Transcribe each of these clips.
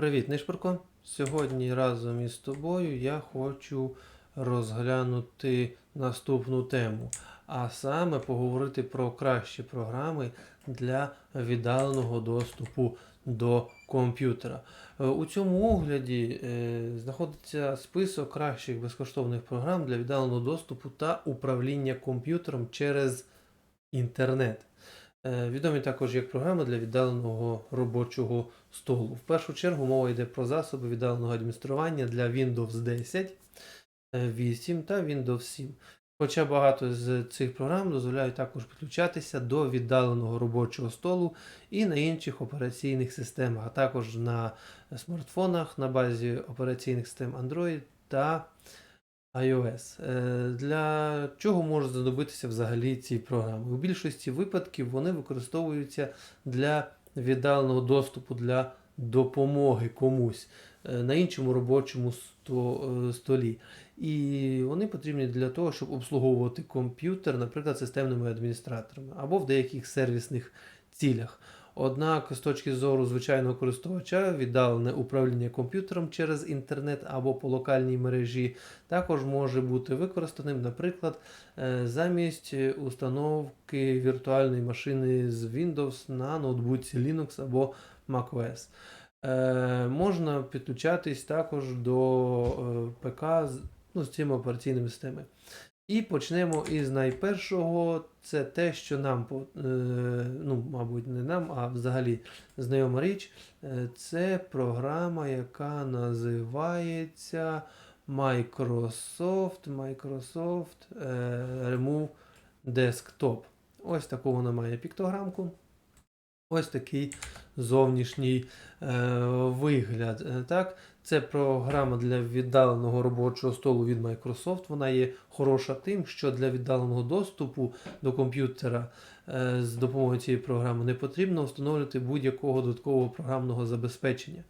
Привіт, Нишпорко. Сьогодні разом із тобою я хочу розглянути наступну тему, а саме поговорити про кращі програми для віддаленого доступу до комп'ютера. Е, У цьому огляді е, знаходиться список кращих безкоштовних програм для віддаленого доступу та управління комп'ютером через інтернет. Е, Відомі також як програми для віддаленого робочого столу. В першу чергу мова йде про засоби віддаленого адміністрування для Windows 10, е, 8 та Windows 7. Хоча багато з цих програм дозволяють також підключатися до віддаленого робочого столу і на інших операційних системах, а також на смартфонах на базі операційних систем Android та iOS. Е, Для чого можуть знадобитися взагалі ці програми? У більшості випадків вони використовуються для віддаленого доступу для допомоги комусь е, на іншому робочому е, столі. І вони потрібні для того, щоб обслуговувати комп'ютер, наприклад, системними адміністраторами або в деяких сервісних цілях. Однак, з точки зору звичайного користувача, віддалене управління комп'ютером через інтернет або по локальній мережі також може бути використаним, наприклад, е, замість е, установки віртуальної машини з Windows на ноутбуці Linux або macOS. Е, можна підключатись також до е, ПК з, ну, з цими операційними системами. І почнемо із найпершого. Це те, що нам, е, ну, мабуть, не нам, а взагалі знайома річ. Е, Це програма, яка називається Microsoft, Microsoft е, Remove Desktop. Ось таку вона має піктограмку. Ось такий зовнішній е, вигляд. Е, Так, це програма для віддаленого робочого столу від Microsoft. Вона є хороша тим, що для віддаленого доступу до комп'ютера е, з допомогою цієї програми не потрібно встановлювати будь-якого додаткового програмного забезпечення.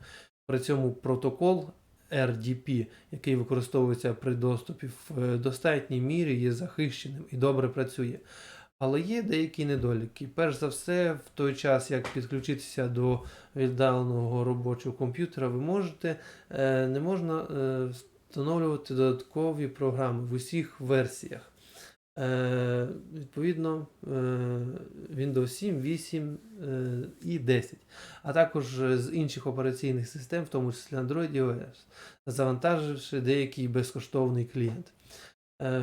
При цьому протокол RDP, який використовується при доступі в е, достатній мірі, є захищеним і добре працює. Але є деякі недоліки. Перш за все, в той час, як підключитися до віддаленого робочого комп'ютера, ви можете, е, не можна е, встановлювати додаткові програми в усіх версіях. Е, Відповідно, Windows 7, 8 е, і 10, а також з інших операційних систем, в тому числі Android і iOS, завантаживши деякий безкоштовний клієнт. Е,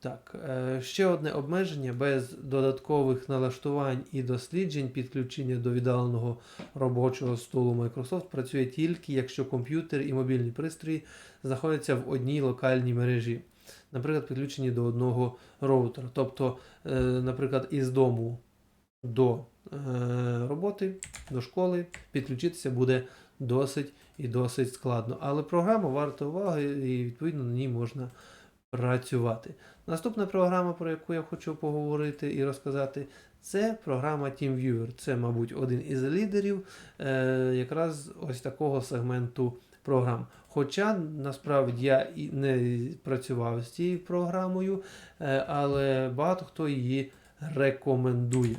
так, е, ще одне обмеження без додаткових налаштувань і досліджень підключення до віддаленого робочого столу Microsoft працює тільки, якщо комп'ютер і мобільні пристрої знаходяться в одній локальній мережі, наприклад, підключені до одного роутера. Тобто, е, наприклад, із дому до роботи, до школи підключитися буде досить і досить складно. Але програма варта уваги і відповідно на ній можна працювати. Наступна програма, про яку я хочу поговорити і розказати, це програма TeamViewer. Це, мабуть, один із лідерів е, якраз ось такого сегменту програм. Хоча насправді я і не працював з цією програмою, е, але багато хто її рекомендує.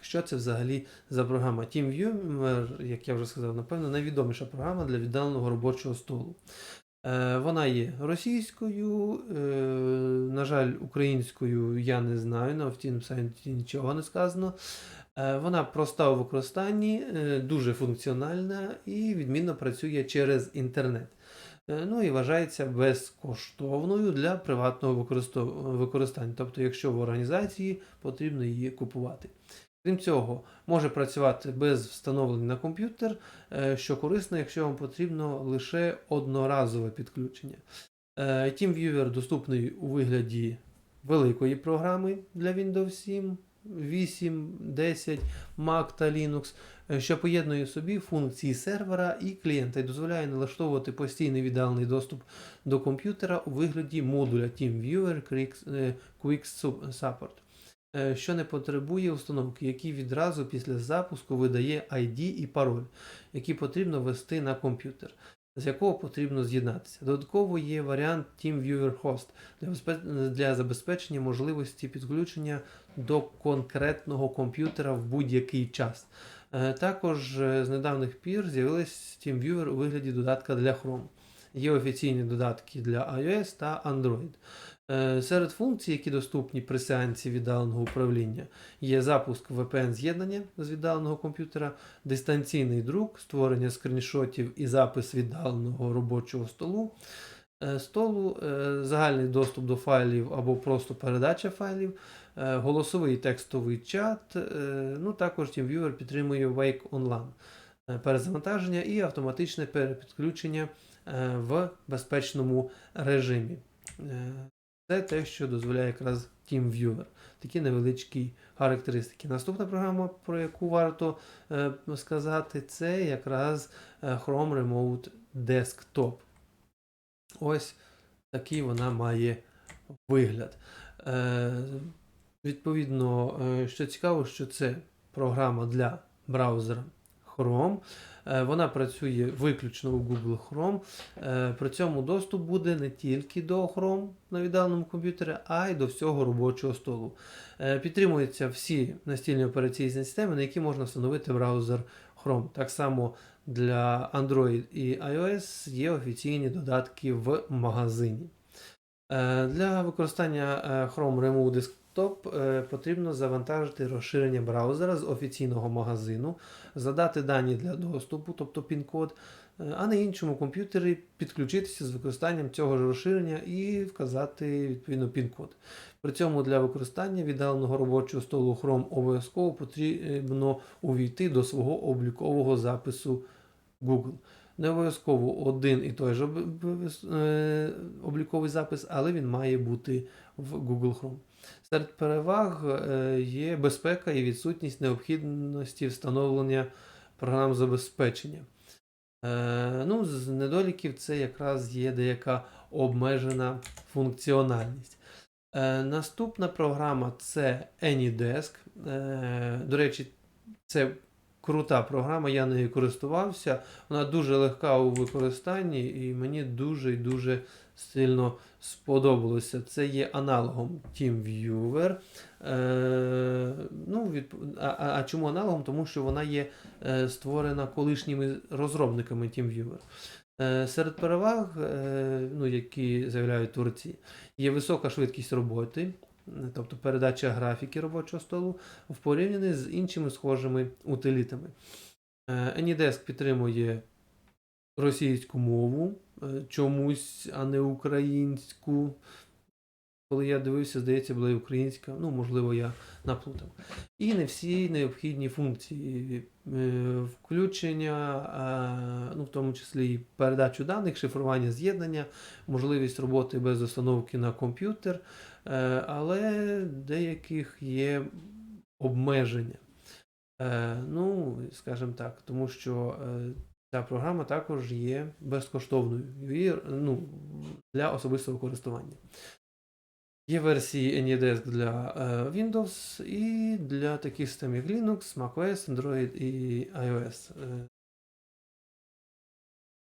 Що це взагалі за програма? TeamViewer, як я вже сказав, напевно, найвідоміша програма для віддаленого робочого столу. Е, Вона є російською, е, на жаль, українською я не знаю, на офіційному сайті нічого не сказано. Е, Вона проста у використанні, дуже функціональна і відмінно працює через інтернет. Ну і вважається безкоштовною для приватного використання. Тобто, якщо в організації потрібно її купувати. Крім цього, може працювати без встановлення на комп'ютер, е, що корисно, якщо вам потрібно лише одноразове підключення. Е, TeamViewer доступний у вигляді великої програми для Windows 7, 8, 10, Mac та Linux, е, що поєднує в собі функції сервера і клієнта і дозволяє налаштовувати постійний віддалений доступ до комп'ютера у вигляді модуля TeamViewer Quick- Support що не потребує установки, який відразу після запуску видає ID і пароль, які потрібно ввести на комп'ютер, з якого потрібно з'єднатися. Додатково є варіант TeamViewer Host для, забезпечення можливості підключення до конкретного комп'ютера в будь-який час. Е, Також е, з недавніх пір з'явилась TeamViewer у вигляді додатка для Chrome. Є офіційні додатки для iOS та Android. Е, Серед функцій, які доступні при сеансі віддаленого управління, є запуск VPN-з'єднання з віддаленого комп'ютера, дистанційний друк, створення скріншотів і запис віддаленого робочого столу, е, столу, е, загальний доступ до файлів або просто передача файлів, голосовий текстовий чат. Ну, також TeamViewer підтримує Wake Online, перезавантаження і автоматичне перепідключення в безпечному режимі. Це те, що дозволяє якраз TeamViewer. Такі невеличкі характеристики. Наступна програма, про яку варто е, сказати, це якраз е, Chrome Remote Desktop. Ось такий вона має вигляд. Е, відповідно, е, що цікаво, що це програма для браузера Chrome. Е, Вона працює виключно у Google Chrome. Е, При цьому доступ буде не тільки до Chrome на віддаленому комп'ютері, а й до всього робочого столу. Е, Підтримуються всі настільні операційні системи, на які можна встановити браузер Chrome. Так само для Android і iOS є офіційні додатки в магазині. Для використання Chrome Remote Desktop е, потрібно завантажити розширення браузера з офіційного магазину, задати дані для доступу, тобто пін-код, е, а на іншому комп'ютері підключитися з використанням цього ж розширення і вказати відповідно пін-код. При цьому для використання віддаленого робочого столу Chrome обов'язково потрібно увійти до свого облікового запису Google. Не обов'язково один і той же е, обліковий запис, але він має бути в Google Chrome. Серед переваг е, є безпека і відсутність необхідності встановлення програм забезпечення. Е, Ну, з недоліків це якраз є деяка обмежена функціональність. Е, Наступна програма це AnyDesk. До речі, це крута програма, я нею користувався. Вона дуже легка у використанні і мені дуже і дуже сильно сподобалося. Це є аналогом TeamViewer. Е, ну, від, а, а, чому аналогом? Тому що вона є е, створена колишніми розробниками TeamViewer. Е, серед переваг, е, ну, які заявляють творці, є висока швидкість роботи, тобто передача графіки робочого столу в порівнянні з іншими схожими утилітами. Е, AnyDesk підтримує російську мову чомусь, а не українську. Коли я дивився, здається, була і українська, ну, можливо, я наплутав. І не всі необхідні функції е, включення, е, ну, в тому числі і передачу даних, шифрування з'єднання, можливість роботи без установки на комп'ютер, е, але деяких є обмеження. Е, Ну, скажімо так, тому що е, ця програма також є безкоштовною і, ну, для особистого користування. Є версії AnyDesk для е, Windows і для таких систем, як Linux, macOS, Android і iOS. Е,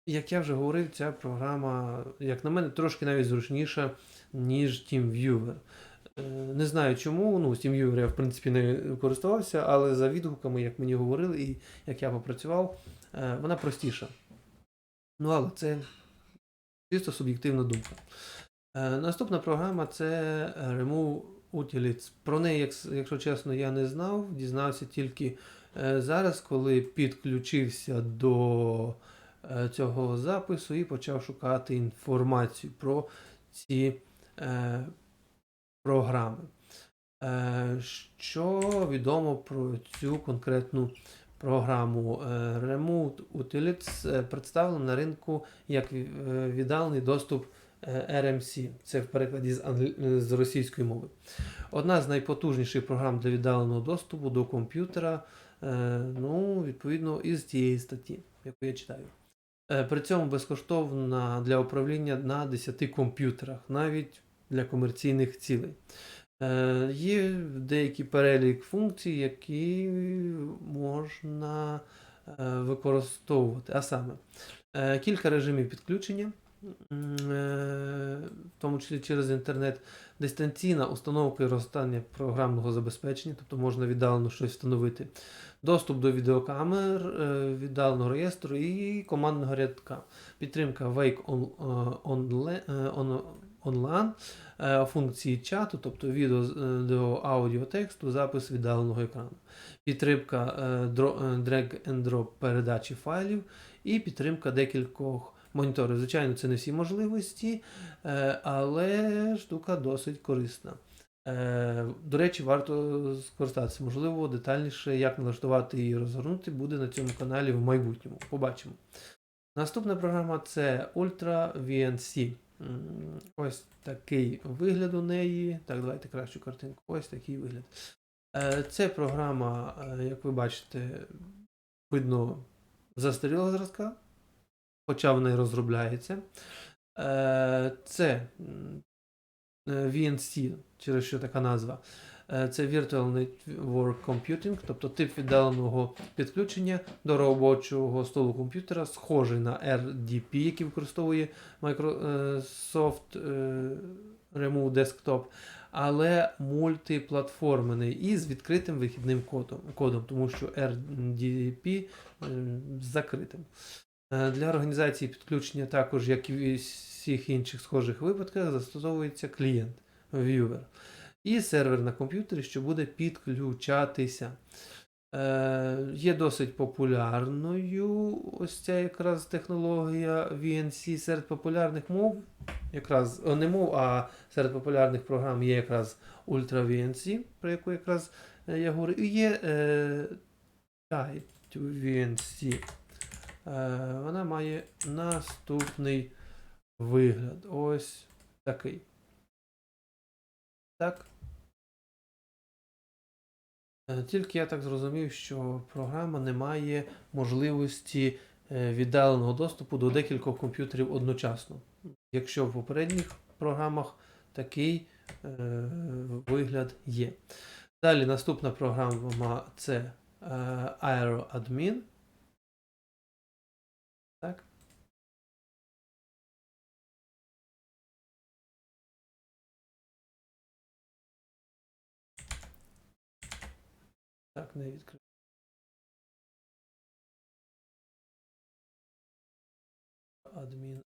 Як я вже говорив, ця програма, як на мене, трошки навіть зручніша, ніж TeamViewer. Е, Не знаю чому, ну, TeamViewer я в принципі не користувався, але за відгуками, як мені говорили, і як я попрацював, вона простіша. Ну, але це чисто суб'єктивна думка. Е, Наступна програма це Remove Utilities. Про неї, якщо чесно, я не знав, дізнався тільки е, зараз, коли підключився до е, цього запису і почав шукати інформацію про ці е, програми. Е, Що відомо про цю конкретну програму? Е, Remote Utilities е, представлено на ринку як е, віддалений доступ RMC. Це в перекладі з, англ- з російської мови. Одна з найпотужніших програм для віддаленого доступу до комп'ютера, ну, відповідно, із цієї статті, яку я читаю. При цьому безкоштовна для управління на 10 комп'ютерах, навіть для комерційних цілей. Е, Є деякий перелік функцій, які можна е, використовувати. А саме, е, кілька режимів підключення, в тому числі через інтернет, дистанційна установка і розгортання програмного забезпечення, тобто можна віддалено щось встановити, доступ до відеокамер, віддаленого реєстру і командного рядка, підтримка Wake on, е, on- онлайн, е, функції чату, тобто відео, е, до аудіо тексту, запис віддаленого екрану, підтримка е, drag and drop передачі файлів і підтримка декількох моніторів. Звичайно, це не всі можливості, але штука досить корисна. До речі, варто скористатися. Можливо, детальніше, як налаштувати і розгорнути, буде на цьому каналі в майбутньому. Побачимо. Наступна програма це Ultra VNC. Ось такий вигляд у неї. Так, давайте кращу картинку. Ось такий вигляд. Е, Це програма, е, як ви бачите, видно застарілого зразка, хоча вона і розробляється. Е, Це VNC, через що така назва. Е, Це Virtual Network Computing, тобто тип віддаленого підключення до робочого столу комп'ютера, схожий на RDP, який використовує Microsoft е, Remove Desktop, але мультиплатформений і з відкритим вихідним кодом, кодом тому що RDP е, закритим. Для організації підключення також, як і в всіх інших схожих випадках, застосовується клієнт Viewer і сервер на комп'ютері, що буде підключатися. Е, є досить популярною ось ця якраз технологія VNC серед популярних мов. Якраз не мов, а серед популярних програм є якраз Ultra VNC, про яку якраз е, я говорю. І є е, Type VNC. Е, вона має наступний вигляд. Ось такий. Так. Е, Тільки я так зрозумів, що програма не має можливості е, віддаленого доступу до декількох комп'ютерів одночасно. Якщо в попередніх програмах такий е, вигляд є. Далі наступна програма це AeroAdmin. Так. Так, не відкрив. Адмін.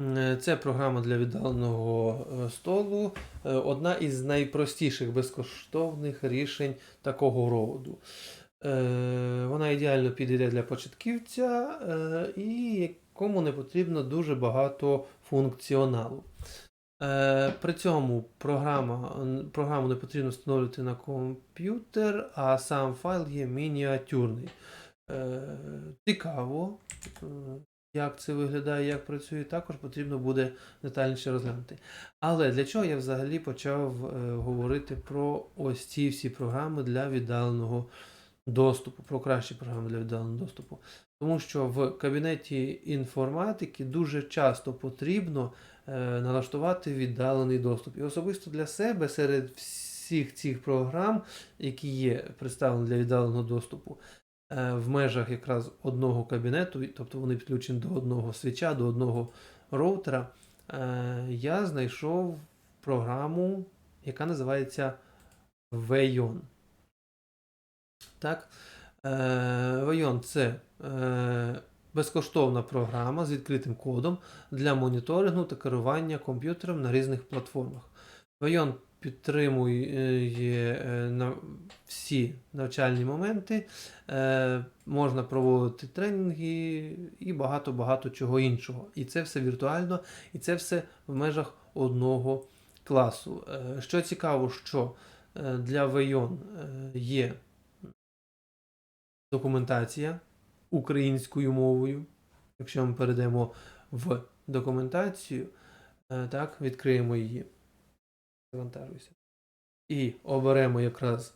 Е, Це програма для віддаленого е, столу. Е, Одна із найпростіших безкоштовних рішень такого роду. Вона ідеально підійде для початківця і якому не потрібно дуже багато функціоналу. Е, При цьому програма, програму не потрібно встановлювати на комп'ютер, а сам файл є мініатюрний. Е, Цікаво, е, як це виглядає, як працює, також потрібно буде детальніше розглянути. Але для чого я взагалі почав говорити про ось ці всі програми для віддаленого доступу, про кращі програми для віддаленого доступу? Тому що в кабінеті інформатики дуже часто потрібно налаштувати віддалений доступ. І особисто для себе серед всіх цих програм, які є представлені для віддаленого доступу, е, в межах якраз одного кабінету, тобто вони підключені до одного свіча, до одного роутера, е, я знайшов програму, яка називається Veyon. Так? Е, Veyon це е, безкоштовна програма з відкритим кодом для моніторингу та керування комп'ютером на різних платформах. Veyon підтримує е, на всі навчальні моменти, е, можна проводити тренінги і багато-багато чого іншого. І це все віртуально, і це все в межах одного класу. Е, Що цікаво, що для е, є документація українською мовою. Якщо ми перейдемо в документацію, е, так, відкриємо її. Завантажуйся. І оберемо якраз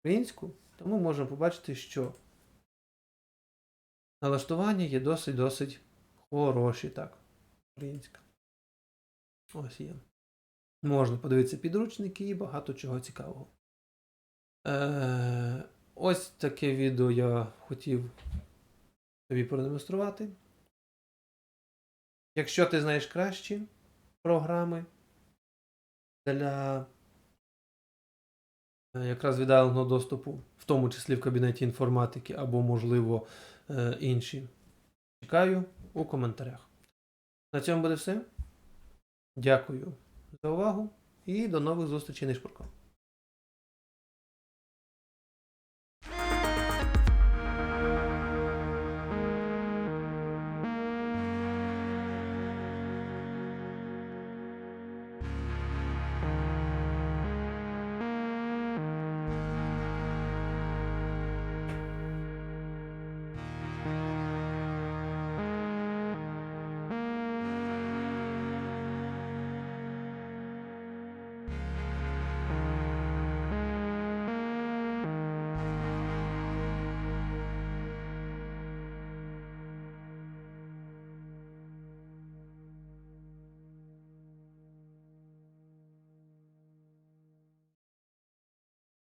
українську, то ми можемо побачити, що налаштування є досить-досить хороші, так. Українська. Ось є. Можна подивитися підручники і багато чого цікавого. Е, Ось таке відео я хотів тобі продемонструвати. Якщо ти знаєш кращі програми для е, якраз віддаленого доступу, в тому числі в кабінеті інформатики або, можливо, е, інші, чекаю у коментарях. На цьому буде все. Дякую за увагу і до нових зустрічей на Шпурко.